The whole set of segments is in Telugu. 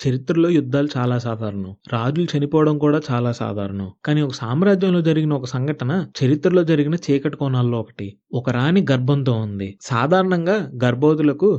చరిత్రలో యుద్ధాలు చాలా సాధారణం. రాజులు చనిపోవడం కూడా చాలా సాధారణం. కానీ ఒక సామ్రాజ్యంలో జరిగిన ఒక సంఘటన చరిత్రలో జరిగిన చీకటి కోణాల్లో ఒకటి. ఒక రాణి గర్భంతో ఉంది. సాధారణంగా గర్భవతులకు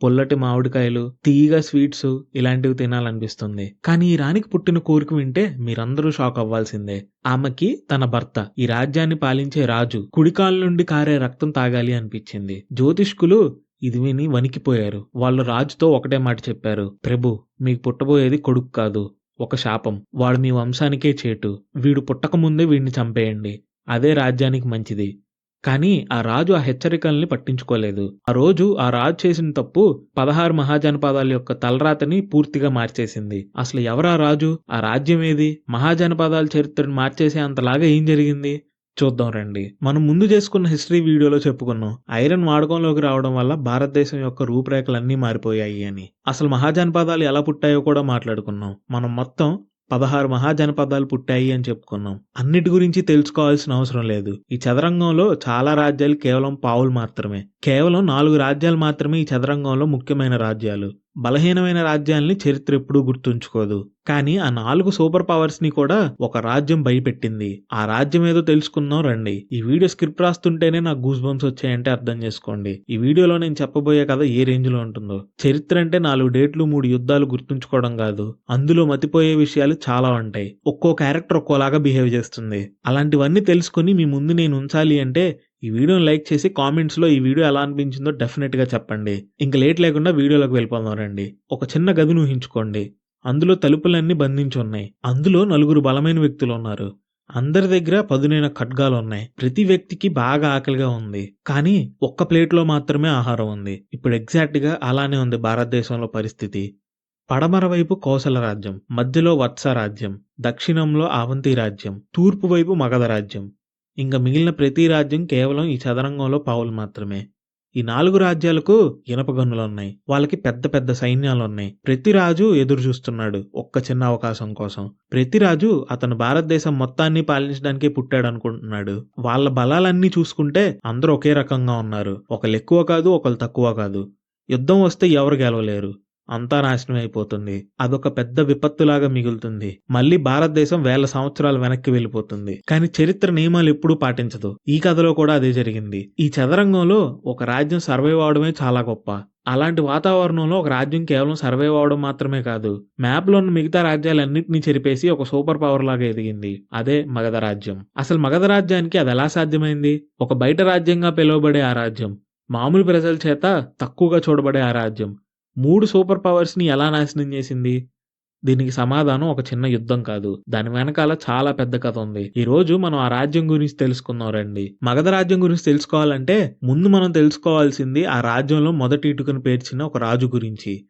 పుల్లటి మామిడికాయలు, తీయగా స్వీట్స్ ఇలాంటివి తినాలనిపిస్తుంది. కానీ ఈ రాణికి పుట్టిన కోరిక వింటే మీరందరూ షాక్ అవ్వాల్సిందే. ఆమెకి తన భర్త, ఈ రాజ్యాన్ని పాలించే రాజు కుడికాల నుండి కారే రక్తం తాగాలి అనిపించింది. జ్యోతిష్కులు ఇది విని వణికిపోయారు. వాళ్ళు రాజుతో ఒకటే మాట చెప్పారు. ప్రభు మీకు పుట్టబోయేది కొడుకు కాదు. ఒక శాపం. వాడు మీ వంశానికే చేటు. వీడు పుట్టకముందే వీడిని చంపేయండి. అదే రాజ్యానికి మంచిది. కానీ ఆ రాజు ఆ హెచ్చరికల్ని పట్టించుకోలేదు. ఆ రోజు ఆ రాజు చేసిన తప్పు పదహారు మహాజనపదాల యొక్క తలరాతని పూర్తిగా మార్చేసింది. అసలు ఎవరా రాజు? ఆ రాజ్యం ఏది? మహాజనపదాల చరిత్రను మార్చేసే అంతలాగా ఏం జరిగింది? చూద్దాం రండి. మనం ముందు చేసుకున్న హిస్టరీ వీడియోలో చెప్పుకున్నాం. ఐరన్ వాడకంలోకి రావడం వల్ల భారతదేశం యొక్క రూపురేఖలన్నీ మారిపోయాయి అని. అసలు మహాజనపదాలు ఎలా పుట్టాయో కూడా మాట్లాడుకున్నాం. మనం మొత్తం పదహారు మహాజనపదాలు పుట్టాయి అని చెప్పుకున్నాం. అన్నిటి గురించి తెలుసుకోవాల్సిన అవసరం లేదు. ఈ చదరంగంలో చాలా రాజ్యాలు కేవలం పావులు మాత్రమే. కేవలం నాలుగు రాజ్యాలు మాత్రమే ఈ చదరంగంలో ముఖ్యమైన రాజ్యాలు. బలహీనమైన రాజ్యాల్ని చరిత్ర ఎప్పుడూ గుర్తుంచుకోదు. కానీ ఆ నాలుగు సూపర్ పవర్స్ని కూడా ఒక రాజ్యం భయపెట్టింది. ఆ రాజ్యం ఏదో తెలుసుకుందాం రండి. ఈ వీడియో స్క్రిప్ట్ రాస్తుంటేనే నాకు గూస్ బంప్స్ వచ్చాయంటే అర్థం చేసుకోండి. ఈ వీడియోలో నేను చెప్పబోయే కథ ఏ రేంజ్లో ఉంటుందో. చరిత్ర అంటే నాలుగు డేట్లు మూడు యుద్ధాలు గుర్తుంచుకోవడం కాదు. అందులో మతిపోయే విషయాలు చాలా ఉంటాయి. ఒక్కో క్యారెక్టర్ ఒక్కోలాగా బిహేవ్ చేస్తుంది. అలాంటివన్నీ తెలుసుకుని మీ ముందు నేను ఉంచాలి అంటే ఈ వీడియోని లైక్ చేసి కామెంట్స్లో ఈ వీడియో ఎలా అనిపించిందో డెఫినెట్గా చెప్పండి. ఇంక లేట్ లేకుండా వీడియోలోకి వెళ్ళిపోదాం రండి. ఒక చిన్న గదిని ఊహించుకోండి. అందులో తలుపులన్నీ బంధించి ఉన్నాయి. అందులో నలుగురు బలమైన వ్యక్తులు ఉన్నారు. అందరి దగ్గర పదునైన ఖడ్గాలు ఉన్నాయి ప్రతి వ్యక్తికి బాగా ఆకలిగా ఉంది. కానీ ఒక్క ప్లేట్లో మాత్రమే ఆహారం ఉంది. ఇప్పుడు ఎగ్జాక్ట్గా అలానే ఉంది భారతదేశంలో పరిస్థితి. పడమర వైపు కోసల రాజ్యం, మధ్యలో వత్స రాజ్యం, దక్షిణంలో అవంతి రాజ్యం, తూర్పు వైపు మగధ రాజ్యం. ఇంకా మిగిలిన ప్రతి రాజ్యం కేవలం ఈ చదరంగంలో పావులు మాత్రమే. ఈ నాలుగు రాజ్యాలకు ఇనప వాళ్ళకి పెద్ద పెద్ద సైన్యాలున్నాయి. ప్రతి రాజు ఎదురు చూస్తున్నాడు ఒక్క చిన్న అవకాశం కోసం. ప్రతి రాజు అతను భారతదేశం మొత్తాన్ని పాలించడానికే పుట్టాడనుకుంటున్నాడు. వాళ్ళ బలాలన్నీ చూసుకుంటే అందరూ ఒకే రకంగా ఉన్నారు. ఒకళ్ళు ఎక్కువ కాదు, ఒకళ్ళు తక్కువ కాదు. యుద్ధం వస్తే ఎవరు గెలవలేరు. అంతా నాశనం అయిపోతుంది. అదొక పెద్ద విపత్తులాగా మిగులుతుంది. మళ్ళీ భారతదేశం వేల సంవత్సరాలు వెనక్కి వెళ్ళిపోతుంది. కానీ చరిత్ర నియమాలు ఎప్పుడూ పాటించదు. ఈ కథలో కూడా అదే జరిగింది. ఈ చదరంగంలో ఒక రాజ్యం సర్వైవ్ అవడమే చాలా గొప్ప. అలాంటి వాతావరణంలో ఒక రాజ్యం కేవలం సర్వైవ్ అవడం మాత్రమే కాదు. మ్యాప్లో ఉన్న మిగతా రాజ్యాలన్నింటినీ చెరిపేసి ఒక సూపర్ పవర్ లాగా ఎదిగింది. అదే మగధ రాజ్యం. అసలు మగధ రాజ్యానికి అది ఎలా సాధ్యమైంది? ఒక బయట రాజ్యంగా పిలువబడే ఆ రాజ్యం, మామూలు ప్రజల చేత తక్కువగా చూడబడే ఆ రాజ్యం, మూడు సూపర్ పవర్స్ని ఎలా నాశనం చేసింది? దీనికి సమాధానం ఒక చిన్న యుద్ధం కాదు. దాని వెనకాల చాలా పెద్ద కథ ఉంది. ఈ రోజు మనం ఆ రాజ్యం గురించి తెలుసుకుందాం రండి. మగధ రాజ్యం గురించి తెలుసుకోవాలంటే ముందు మనం తెలుసుకోవాల్సింది ఆ రాజ్యంలో మొదటి ఇటుకను పేర్చిన ఒక రాజు గురించి.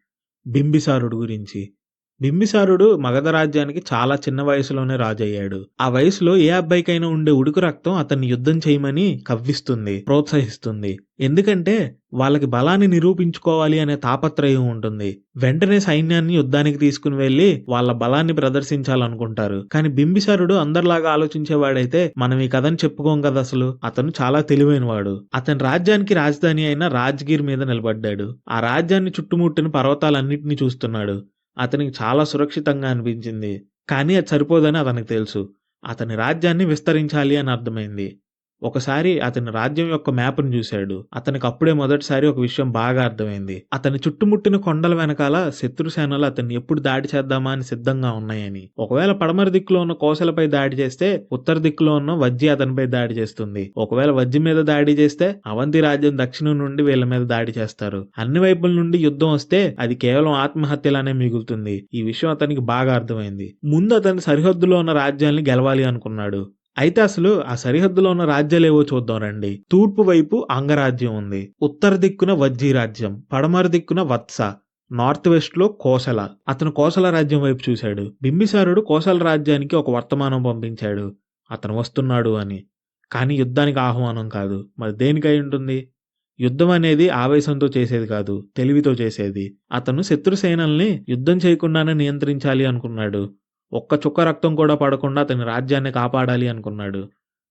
బింబిసారుడు గురించి. బింబిసారుడు మగధ రాజ్యానికి చాలా చిన్న వయసులోనే రాజయ్యాడు. ఆ వయసులో ఏ అబ్బాయికైనా ఉండే ఉడుకు రక్తం అతన్ని యుద్ధం చేయమని కవ్విస్తుంది, ప్రోత్సహిస్తుంది. ఎందుకంటే వాళ్ళకి బలాన్ని నిరూపించుకోవాలి అనే తాపత్రయం ఉంటుంది. వెంటనే సైన్యాన్ని యుద్ధానికి తీసుకుని వెళ్ళి వాళ్ళ బలాన్ని ప్రదర్శించాలనుకుంటారు. కానీ బింబిసారుడు అందరిలాగా ఆలోచించేవాడైతే మనం ఈ కథను చెప్పుకోం కదా అసలు. అతను చాలా తెలివైనవాడు. అతని రాజ్యానికి రాజధాని అయిన రాజ్గిర్ మీద నిలబడ్డాడు. ఆ రాజ్యాన్ని చుట్టుముట్టిన పర్వతాలన్నింటినీ చూస్తున్నాడు. అతనికి చాలా సురక్షితంగా అనిపించింది. కానీ అది సరిపోదని అతనికి తెలుసు. అతని రాజ్యాన్ని విస్తరించాలి అని అర్థమైంది. ఒకసారి అతని రాజ్యం యొక్క మ్యాప్ను చూశాడు. అతనికి అప్పుడే మొదటిసారి ఒక విషయం బాగా అర్థమైంది. అతని చుట్టుముట్టిన కొండల వెనకాల శత్రు సేనలు అతన్ని ఎప్పుడు దాడి చేద్దామా అని సిద్ధంగా ఉన్నాయని. ఒకవేళ పడమర దిక్కులో ఉన్న కోసలపై దాడి చేస్తే ఉత్తర దిక్కులో ఉన్న వజ్జి అతనిపై దాడి చేస్తుంది. ఒకవేళ వజ్జి మీద దాడి చేస్తే అవంతి రాజ్యం దక్షిణం నుండి వీళ్ళ మీద దాడి చేస్తారు. అన్ని వైపుల నుండి యుద్ధం వస్తే అది కేవలం ఆత్మహత్యలానే మిగులుతుంది. ఈ విషయం అతనికి బాగా అర్థమైంది. ముందు అతని సరిహద్దులో ఉన్న రాజ్యాన్ని గెలవాలి అనుకున్నాడు. అయితే అసలు ఆ సరిహద్దులో ఉన్న రాజ్యాలేవో చూద్దాం రండి. తూర్పు వైపు అంగరాజ్యం ఉంది. ఉత్తర దిక్కున వజ్జీరాజ్యం పడమర దిక్కున వత్స, నార్త్ వెస్ట్లో కోసల. అతను కోసల రాజ్యం వైపు చూశాడు. బింబిసారుడు కోసల రాజ్యానికి ఒక వర్తమానం పంపించాడు. అతను వస్తున్నాడు అని. కానీ యుద్ధానికి ఆహ్వానం కాదు. మరి దేనికై ఉంటుంది? యుద్ధం అనేది ఆవేశంతో చేసేది కాదు. తెలివితో చేసేది. అతను శత్రు సేనల్ని యుద్ధం చేయకుండానే నియంత్రించాలి అనుకున్నాడు. ఒక్క చుక్క రక్తం కూడా పడకుండా అతని రాజ్యాన్ని కాపాడాలి అనుకున్నాడు.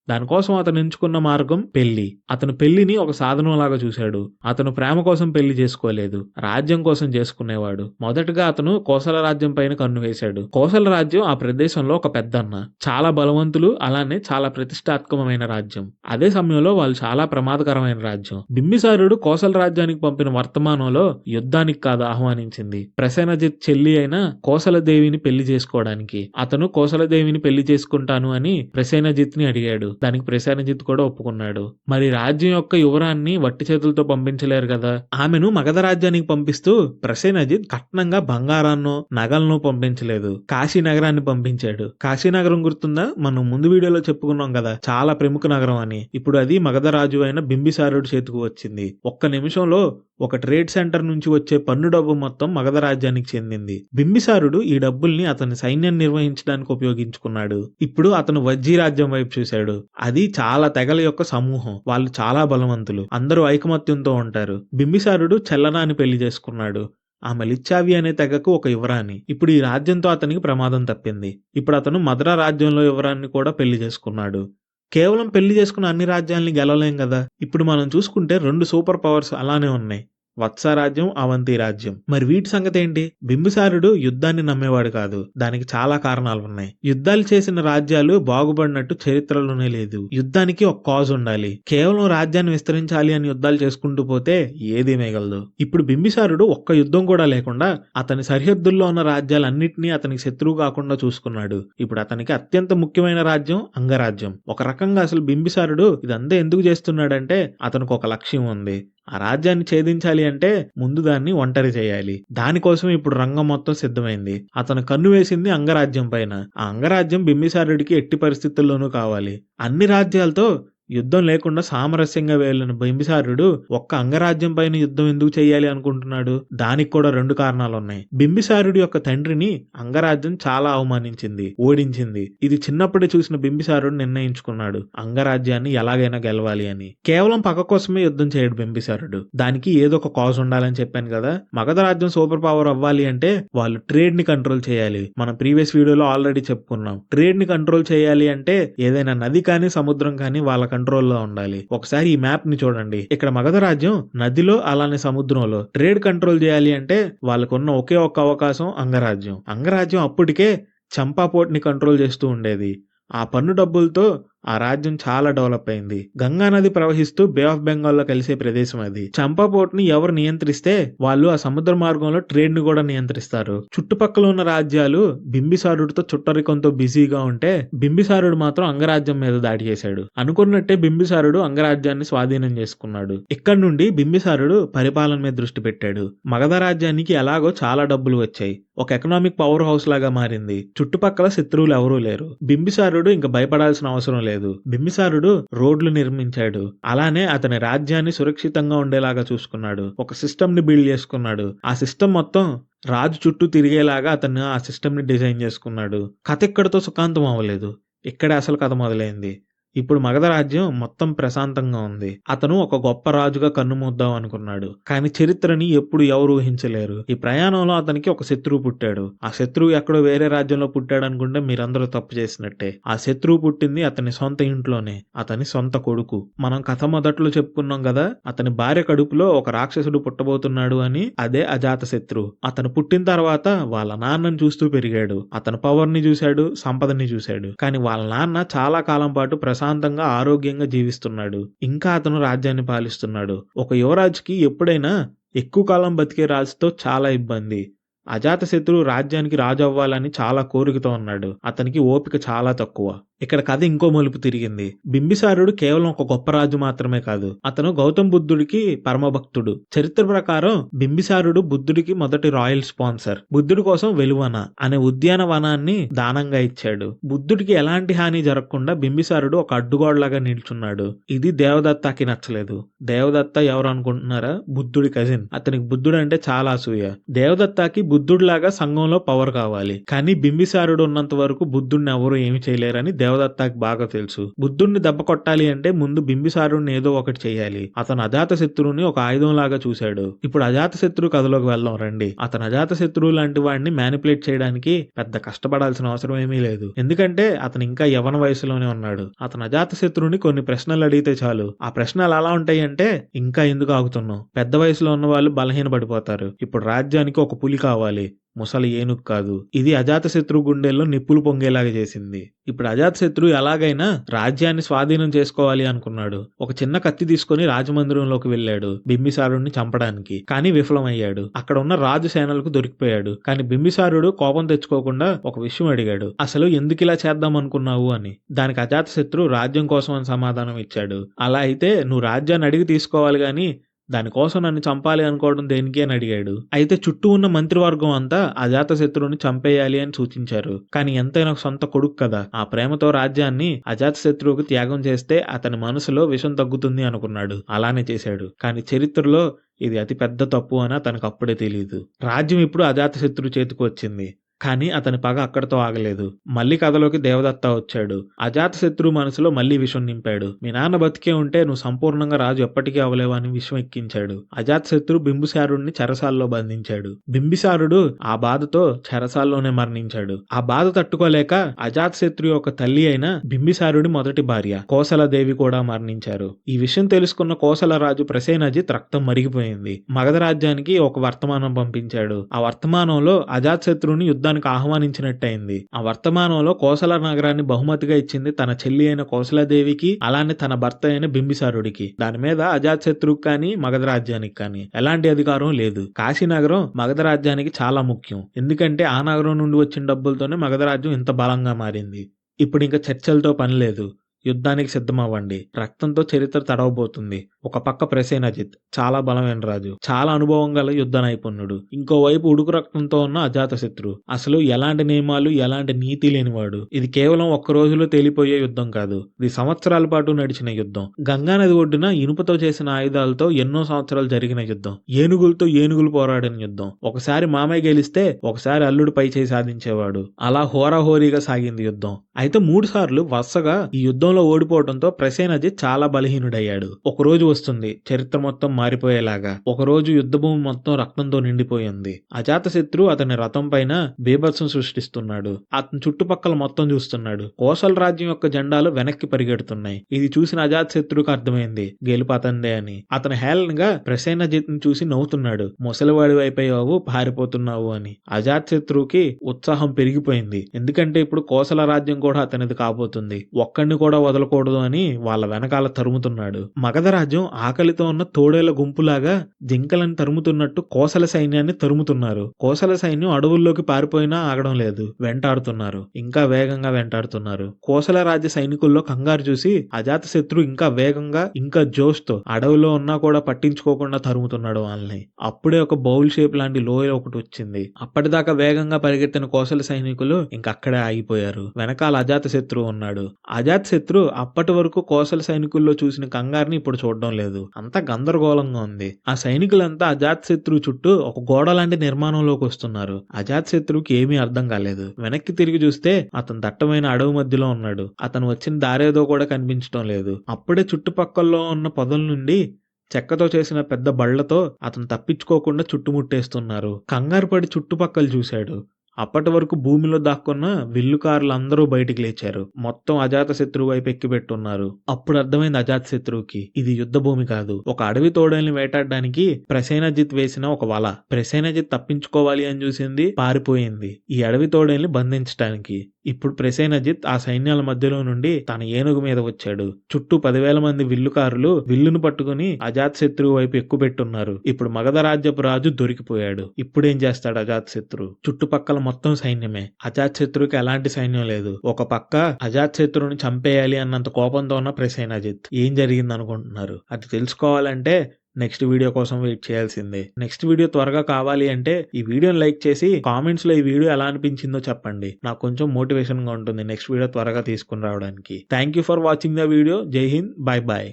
దానికోసం అతను ఎంచుకున్న మార్గం పెళ్ళి. అతను పెళ్ళిని ఒక సాధనం లాగా చూశాడు. అతను ప్రేమ కోసం పెళ్ళి చేసుకోలేదు. రాజ్యం కోసం చేసుకునేవాడు. మొదటగా అతను కోసల రాజ్యం పైన కన్ను వేశాడు. కోసల రాజ్యం ఆ ప్రదేశంలో ఒక పెద్దన్న. చాలా బలవంతులు అలానే చాలా ప్రతిష్టాత్మకమైన రాజ్యం. అదే సమయంలో వాళ్ళు చాలా ప్రమాదకరమైన రాజ్యం. బింబిసారుడు కోసల రాజ్యానికి పంపిన వర్తమానంలో యుద్ధానికి కాదు ఆహ్వానించింది. ప్రసేనజిత్ చెల్లి అయిన కోసలదేవిని పెళ్ళి చేసుకోవడానికి. అతను కోసలదేవిని పెళ్ళి చేసుకుంటాను అని ప్రసేనజిత్ని అడిగాడు. దానికి ప్రసేనజిత్ కూడా ఒప్పుకున్నాడు. మరి రాజ్యం యొక్క యువరాన్ని వట్టి చేతులతో పంపించలేరు కదా. ఆమెను మగధ రాజ్యానికి పంపిస్తూ ప్రసేనజిత్ కట్నంగా బంగారాన్నో నగలను పంపించలేదు. కాశీ నగరాన్ని పంపించాడు. కాశీ నగరం గుర్తుందా? మనం ముందు వీడియోలో చెప్పుకున్నాం కదా. చాలా ప్రముఖ నగరం అని. ఇప్పుడు అది మగధ రాజు అయిన బింబిసారుడు చేతికి వచ్చింది. ఒక్క నిమిషంలో ఒక ట్రేడ్ సెంటర్ నుంచి వచ్చే పన్ను డబ్బు మొత్తం మగధ రాజ్యానికి చెందింది. బింబిసారుడు ఈ డబ్బుల్ని అతని సైన్యం నిర్వహించడానికి ఉపయోగించుకున్నాడు. ఇప్పుడు అతను వజ్జీ రాజ్యం వైపు చూశాడు. అది చాలా తెగల యొక్క సమూహం. వాళ్ళు చాలా బలవంతులు. అందరూ ఐకమత్యంతో ఉంటారు. బింబిసారుడు చెల్లనాని పెళ్ళి చేసుకున్నాడు. ఆమె లిచ్చావి అనే తెగకు ఒక యువరాణి. ఇప్పుడు ఈ రాజ్యంతో అతనికి ప్రమాదం తప్పింది. ఇప్పుడు అతను మద్రా రాజ్యంలో యువరాన్ని కూడా పెళ్ళి చేసుకున్నాడు. కేవలం పెళ్ళి చేసుకున్న అన్ని రాజ్యాల్ని గెలవలేం కదా? ఇప్పుడు మనం చూసుకుంటే రెండు సూపర్ పవర్స్ అలానే ఉన్నాయి. వత్సరాజ్యం అవంతి రాజ్యం. మరి వీటి సంగతి ఏంటి బింబిసారుడు యుద్ధాన్ని నమ్మేవాడు కాదు. దానికి చాలా కారణాలు ఉన్నాయి. యుద్ధాలు చేసిన రాజ్యాలు బాగుపడినట్టు చరిత్రలోనే లేదు. యుద్ధానికి ఒక కాజ్ ఉండాలి. కేవలం రాజ్యాన్ని విస్తరించాలి అని యుద్ధాలు చేసుకుంటూ పోతే ఏది మిగలదు. ఇప్పుడు బింబిసారుడు ఒక్క యుద్ధం కూడా లేకుండా అతని సరిహద్దుల్లో ఉన్న రాజ్యాలన్నింటినీ అతనికి శత్రువు కాకుండా చూసుకున్నాడు. ఇప్పుడు అతనికి అత్యంత ముఖ్యమైన రాజ్యం అంగరాజ్యం. ఒక రకంగా అసలు బింబిసారుడు ఇదంతా ఎందుకు చేస్తున్నాడంటే అతనికి ఒక లక్ష్యం ఉంది. ఆ రాజ్యాన్ని ఛేదించాలి అంటే ముందు దాన్ని ఒంటరి చేయాలి. దానికోసం ఇప్పుడు రంగం మొత్తం సిద్ధమైంది. అతను కన్ను వేసింది అంగరాజ్యం పైన. ఆ అంగరాజ్యం బింబిసారుడికి ఎట్టి పరిస్థితుల్లోనూ కావాలి. అన్ని రాజ్యాలతో యుద్ధం లేకుండా సామరస్యంగా వెళ్ళిన బింబిసారుడు ఒక్క అంగరాజ్యం పైన యుద్ధం ఎందుకు చేయాలి అనుకుంటున్నాడు? దానికి కూడా రెండు కారణాలు ఉన్నాయి బింబిసారుడి యొక్క తండ్రిని అంగరాజ్యం చాలా అవమానించింది ఓడించింది. ఇది చిన్నప్పుడే చూసిన బింబిసారుడు నిర్ణయించుకున్నాడు అంగరాజ్యాన్ని ఎలాగైనా గెలవాలి అని. కేవలం పక్క కోసమే యుద్ధం చేయడు బింబిసారుడు. దానికి ఏదో ఒక కాజ్ ఉండాలని చెప్పాను కదా. మగధ రాజ్యం సూపర్ పవర్ అవ్వాలి అంటే వాళ్ళు ట్రేడ్ని కంట్రోల్ చేయాలి. మనం ప్రీవియస్ వీడియోలో ఆల్రెడీ చెప్పుకున్నాం. ట్రేడ్ని కంట్రోల్ చేయాలి అంటే ఏదైనా నది కానీ సముద్రం కానీ వాళ్ళ కంట్రోల్లో ఉండాలి. ఒకసారి ఈ మ్యాప్ని చూడండి. ఇక్కడ మగధ రాజ్యం నదిలో అలానే సముద్రంలో. ట్రేడ్ కంట్రోల్ చేయాలి అంటే వాళ్ళకున్న ఒకే ఒక్క అవకాశం అంగరాజ్యం. అంగరాజ్యం అప్పటికే చంపా ని కంట్రోల్ చేస్తూ ఉండేది. ఆ పన్ను డబ్బులతో ఆ రాజ్యం చాలా డెవలప్ అయింది. గంగా నది ప్రవహిస్తూ బే ఆఫ్ బెంగాల్లో కలిసే ప్రదేశం అది. చంపాపోర్ట్ని ఎవరు నియంత్రిస్తే వాళ్ళు ఆ సముద్ర మార్గంలో ట్రేడ్ని కూడా నియంత్రిస్తారు. చుట్టుపక్కల ఉన్న రాజ్యాలు బింబిసారుడితో చుట్టరికంతో బిజీగా ఉంటే బింబిసారుడు మాత్రం అంగరాజ్యం మీద దాడి చేశాడు. అనుకున్నట్టే బింబిసారుడు అంగరాజ్యాన్ని స్వాధీనం చేసుకున్నాడు. ఇక్కడ నుండి బింబిసారుడు పరిపాలన మీద దృష్టి పెట్టాడు. మగధ రాజ్యానికి ఎలాగో చాలా డబ్బులు వచ్చాయి. ఒక ఎకనామిక్ పవర్ హౌస్ లాగా మారింది. చుట్టుపక్కల శత్రువులు ఎవరూ లేరు. బింబిసారుడు ఇంకా భయపడాల్సిన అవసరం లేదు. బింబిసారుడు రోడ్లు నిర్మించాడు. అలానే అతని రాజ్యాన్ని సురక్షితంగా ఉండేలాగా చూసుకున్నాడు. ఒక సిస్టమ్ని బిల్డ్ చేసుకున్నాడు. ఆ సిస్టమ్ మొత్తం రాజు చుట్టూ తిరిగేలాగా అతను ఆ సిస్టమ్ని డిజైన్ చేసుకున్నాడు. కథ ఇక్కడతో సుఖాంతం అవ్వలేదు. ఇక్కడే అసలు కథ మొదలైంది. ఇప్పుడు మగధ రాజ్యం మొత్తం ప్రశాంతంగా ఉంది. అతను ఒక గొప్ప రాజుగా కన్నుమూద్దాం అనుకున్నాడు. కానీ చరిత్రని ఎప్పుడు ఎవరు ఊహించలేరు. ఈ ప్రయాణంలో అతనికి ఒక శత్రువు పుట్టాడు. ఆ శత్రువు ఎక్కడో వేరే రాజ్యంలో పుట్టాడు అనుకుంటే మీరందరూ తప్పు చేసినట్టే. ఆ శత్రువు పుట్టింది అతని సొంత ఇంట్లోనే. అతని సొంత కొడుకు. మనం కథ మొదట్లో చెప్పుకున్నాం కదా అతని భార్య కడుపులో ఒక రాక్షసుడు పుట్టబోతున్నాడు అని అదే అజాత శత్రువు. అతను పుట్టిన తర్వాత వాళ్ళ నాన్నని చూస్తూ పెరిగాడు. అతను పవర్ని చూశాడు సంపదని చూశాడు. కానీ వాళ్ళ నాన్న చాలా కాలం పాటు ప్రశాంతంగా ఆరోగ్యంగా జీవిస్తున్నాడు. ఇంకా అతను రాజ్యాన్ని పాలిస్తున్నాడు. ఒక యువరాజుకి ఎప్పుడైనా ఎక్కువ కాలం బతికే రాజుతో చాలా ఇబ్బంది. అజాతశత్రువు రాజ్యానికి రాజు అవ్వాలని చాలా కోరికతో ఉన్నాడు. అతనికి ఓపిక చాలా తక్కువ. ఇక్కడ కథ ఇంకో మలుపు తిరిగింది. బింబిసారుడు కేవలం ఒక గొప్ప రాజు మాత్రమే కాదు అతను గౌతమ్ బుద్ధుడికి పరమభక్తుడు. చరిత్ర ప్రకారం బింబిసారుడు బుద్ధుడికి మొదటి రాయల్ స్పాన్సర్. బుద్ధుడి కోసం వెలువన అనే ఉద్యానవనాన్ని దానంగా ఇచ్చాడు. బుద్ధుడికి ఎలాంటి హాని జరగకుండా బింబిసారుడు ఒక అడ్డుగోడలాగా నిల్చున్నాడు. ఇది దేవదత్తకి నచ్చలేదు. దేవదత్త ఎవరు అనుకుంటున్నారా? బుద్ధుడి కజిన్ అతనికి బుద్ధుడు అంటే చాలా అసూయ. దేవదత్తకి బుద్ధుడిలాగా సంఘంలో పవర్ కావాలి. కానీ బింబిసారుడు ఉన్నంత వరకు బుద్ధుడిని ఎవరు ఏమి చేయలేరని దేవదత్తాకి బాగా తెలుసు. బుద్ధుణ్ణి దెబ్బ కొట్టాలి అంటే ముందు బింబిసారుణ్ణి ఏదో ఒకటి చేయాలి. అతను అజాత శత్రువుని ఒక ఆయుధం లాగా చూశాడు. ఇప్పుడు అజాత శత్రువు కథలోకి వెళ్దాం రండి. అతను అజాత శత్రువు లాంటి వాడిని మ్యానిపులేట్ చేయడానికి పెద్ద కష్టపడాల్సిన అవసరం ఏమీ లేదు. ఎందుకంటే అతను ఇంకా యవన వయసులోనే ఉన్నాడు. అతను అజాత శత్రువుని కొన్ని ప్రశ్నలు అడిగితే చాలు. ఆ ప్రశ్నలు అలా ఉంటాయి అంటే ఇంకా ఎందుకు ఆగుతున్నావు? పెద్ద వయసులో ఉన్న వాళ్ళు బలహీన పడిపోతారు ఇప్పుడు రాజ్యానికి ఒక పులి కావాలి. ముసలి ఏనుగు కాదు. ఇది అజాతశత్రు గుండెల్లో నిప్పులు పొంగేలాగా చేసింది. ఇప్పుడు అజాతశత్రు ఎలాగైనా రాజ్యాన్ని స్వాధీనం చేసుకోవాలి అనుకున్నాడు. ఒక చిన్న కత్తి తీసుకుని రాజమందిరంలోకి వెళ్ళాడు బింబిసారుడిని చంపడానికి. కానీ విఫలమయ్యాడు. అక్కడ ఉన్న రాజు సేనలకు దొరికిపోయాడు. కానీ బింబిసారుడు కోపం తెచ్చుకోకుండా ఒక విషయం అడిగాడు. అసలు ఎందుకు ఇలా చేద్దాం అనుకున్నావు? అని. దానికి అజాతశత్రు రాజ్యం కోసం అని సమాధానం ఇచ్చాడు. అలా అయితే నువ్వు రాజ్యాన్ని అడిగి తీసుకోవాలి కానీ దానికోసం నన్ను చంపాలి అనుకోవడం దేనికి అని అడిగాడు. అయితే చుట్టూ ఉన్న మంత్రివర్గం అంతా అజాతశత్రువుని చంపేయాలి అని సూచించారు. కానీ ఎంతైనా సొంత కొడుకు కదా. ఆ ప్రేమతో రాజ్యాన్ని అజాతశత్రువుకు త్యాగం చేస్తే అతని మనసులో విషం తగ్గుతుంది అనుకున్నాడు. అలానే చేశాడు. కానీ చరిత్రలో ఇది అతి పెద్ద తప్పు అని అతనికి అప్పుడే తెలియదు రాజ్యం ఇప్పుడు అజాతశత్రు చేతికి వచ్చింది. కానీ అతని పగ అక్కడితో ఆగలేదు. మళ్ళీ కథలోకి దేవదత్త వచ్చాడు. అజాత శత్రు మనసులో మళ్ళీ విషం నింపాడు. మీ నాన్న బతికే ఉంటే నువ్వు సంపూర్ణంగా రాజు ఎప్పటికీ అవలేవు అని విషం ఎక్కించాడు. అజాత శత్రు బింబిసారుడిని చెరసాల్లో బంధించాడు. బింబిసారుడు ఆ బాధతో చెరసాల్లోనే మరణించాడు. ఆ బాధ తట్టుకోలేక అజాత్ శత్రు యొక్క తల్లి అయిన బింబిసారుడి మొదటి భార్య కోసలదేవి కూడా మరణించారు. ఈ విషయం తెలుసుకున్న కోసల రాజు ప్రసేనజిత్ రక్తం మరిగిపోయింది. మగధ రాజ్యానికి ఒక వర్తమానం పంపించాడు. ఆ వర్తమానంలో అజాత్ శత్రువుని యుద్ధానికి ఆహ్వానించినట్టయింది. ఆ వర్తమానంలో కోసల నగరాన్ని బహుమతిగా ఇచ్చింది తన చెల్లి అయిన కోసలదేవికి అలానే తన భర్త అయిన బింబిసారుడికి. దాని మీద అజాత్ కానీ మగధ రాజ్యానికి కానీ ఎలాంటి అధికారం లేదు. కాశీ నగరం మగధ రాజ్యానికి చాలా ముఖ్యం. ఎందుకంటే ఆ నగరం నుండి వచ్చిన డబ్బులతోనే మగధ రాజ్యం ఇంత బలంగా మారింది. ఇప్పుడు ఇంకా చర్చలతో పని లేదు. యుద్ధానికి సిద్ధమవ్వండి. రక్తంతో చరిత్ర తడవబోతుంది. ఒక పక్క ప్రసేనజిత్ చాలా బలమైన రాజు చాలా అనుభవం గల యుద్ధ నైపుణ్యుడు ఇంకోవైపు ఉడుకు రక్తంతో ఉన్న అజాత శత్రు. అసలు ఎలాంటి నియమాలు ఎలాంటి నీతి లేనివాడు? ఇది కేవలం ఒక్క రోజులో తేలిపోయే యుద్ధం కాదు. ఇది సంవత్సరాల పాటు నడిచిన యుద్ధం. గంగానది ఒడ్డున ఇనుపతో చేసిన ఆయుధాలతో ఎన్నో సంవత్సరాలు జరిగిన యుద్ధం. ఏనుగులతో ఏనుగులు పోరాడిన యుద్ధం. ఒకసారి మామయ్య గెలిస్తే ఒకసారి అల్లుడు పై చేయి సాధించేవాడు. అలా హోరాహోరీగా సాగింది యుద్ధం. అయితే మూడు సార్లు వరుసగా ఈ యుద్ధంలో ఓడిపోవడంతో ప్రసేనజిత్ చాలా బలహీనుడయ్యాడు. ఒక రోజు వస్తుంది. చరిత్ర మొత్తం మారిపోయేలాగా. ఒక రోజు యుద్ధభూమి మొత్తం రక్తంతో నిండిపోయింది. అజాతశత్రు అతని రథం పైన బీభత్సం సృష్టిస్తున్నాడు. అతని చుట్టుపక్కల మొత్తం చూస్తున్నాడు. కోసల రాజ్యం యొక్క జెండాలు వెనక్కి పరిగెడుతున్నాయి. ఇది చూసిన అజాతశత్రుకు అర్థమైంది. గెలుపు అతందే అని. అతను హేళనగా ప్రసేనజిత్ని చూసి నవ్వుతున్నాడు. ముసలివాడి వైపోయావు పారిపోతున్నావు అని. అజాతశత్రుకి శత్రువుకి ఉత్సాహం పెరిగిపోయింది. ఎందుకంటే ఇప్పుడు కోసల రాజ్యం కూడా అతనిది కాబోతుంది. ఒక్కడిని కూడా వదలకూడదు అని వాళ్ళ వెనకాల తరుముతున్నాడు. మగధ సైన్యం ఆకలితో ఉన్న తోడేల గుంపులాగా జింకలను తరుముతున్నట్టు కోసల సైన్యాన్ని తరుముతున్నారు. కోసల సైన్యం అడవుల్లోకి పారిపోయినా ఆగడం లేదు. వెంటాడుతున్నారు. ఇంకా వేగంగా వెంటాడుతున్నారు. కోసల రాజ్య సైనికుల్లో కంగారు చూసి అజాత శత్రు ఇంకా వేగంగా ఇంకా జోష్తో అడవిలో ఉన్నా కూడా పట్టించుకోకుండా తరుముతున్నాడు వాళ్ళని. అప్పుడే ఒక బౌల్ షేప్ లాంటి లోయ ఒకటి వచ్చింది. అప్పటిదాకా వేగంగా పరిగెత్తిన కోసల సైనికులు ఇంకా అక్కడే ఆగిపోయారు. వెనకాల అజాత శత్రువు ఉన్నాడు. అజాత శత్రు అప్పటి వరకు కోసల సైనికుల్లో చూసిన కంగారుని ఇప్పుడు చూడడం లేదు. అంతా గందరగోళంగా ఉంది. ఆ సైనికులంతా అజాత్ చుట్టూ ఒక గోడ లాంటి నిర్మాణంలోకి వస్తున్నారు. అజాత్ శత్రువుకి ఏమీ అర్థం కాలేదు. వెనక్కి తిరిగి చూస్తే అతను దట్టమైన అడవి మధ్యలో ఉన్నాడు. అతను వచ్చిన దారేదో కూడా కనిపించడం లేదు. అప్పుడే చుట్టుపక్కల్లో ఉన్న పొదల నుండి చెక్కతో చేసిన పెద్ద బళ్ళతో అతను తప్పించుకోకుండా చుట్టుముట్టేస్తున్నారు. కంగారు పడి చుట్టుపక్కల చూశాడు. అప్పటి వరకు భూమిలో దాక్కున్న విల్లుకారులు అందరూ బయటికి లేచారు. మొత్తం అజాత శత్రువు వైపు ఎక్కిపెట్టున్నారు అప్పుడు అర్థమైంది అజాత శత్రువుకి ఇది యుద్ధ భూమి కాదు. ఒక అడవి తోడల్ని వేటాడడానికి ప్రసేనజిత్ వేసిన ఒక వల. ప్రసేనజిత్ తప్పించుకోవాలి అని చూసింది పారిపోయింది. ఈ అడవి తోడల్ని బంధించడానికి ఇప్పుడు ప్రసేనజిత్ ఆ సైన్యాల మధ్యలో నుండి తన ఏనుగు మీద వచ్చాడు. చుట్టూ పదివేల మంది విల్లుకారులు విల్లును పట్టుకుని అజాత్శత్రువు వైపు ఎక్కుపెట్టున్నారు ఇప్పుడు మగధ రాజ్యపు రాజు దొరికిపోయాడు. ఇప్పుడేం చేస్తాడు అజాత్శత్రు చుట్టుపక్కల మొత్తం సైన్యమే. అజాత్శత్రువుకి ఎలాంటి సైన్యం లేదు. ఒక పక్క అజాత్ శత్రువుని చంపేయాలి అన్నంత కోపంతో ఉన్న ప్రసేనజిత్. ఏం జరిగింది అనుకుంటున్నారు అది తెలుసుకోవాలంటే నెక్స్ట్ వీడియో కోసం వెయిట్ చేయాల్సిందే. నెక్స్ట్ వీడియో త్వరగా కావాలి అంటే ఈ వీడియోని లైక్ చేసి కామెంట్స్లో ఈ వీడియో ఎలా అనిపించిందో చెప్పండి. నాకు కొంచెం మోటివేషన్గా ఉంటుంది. నెక్స్ట్ వీడియో త్వరగా తీసుకుని రావడానికి. Thank you for watching the video. Jai Hind. Bye bye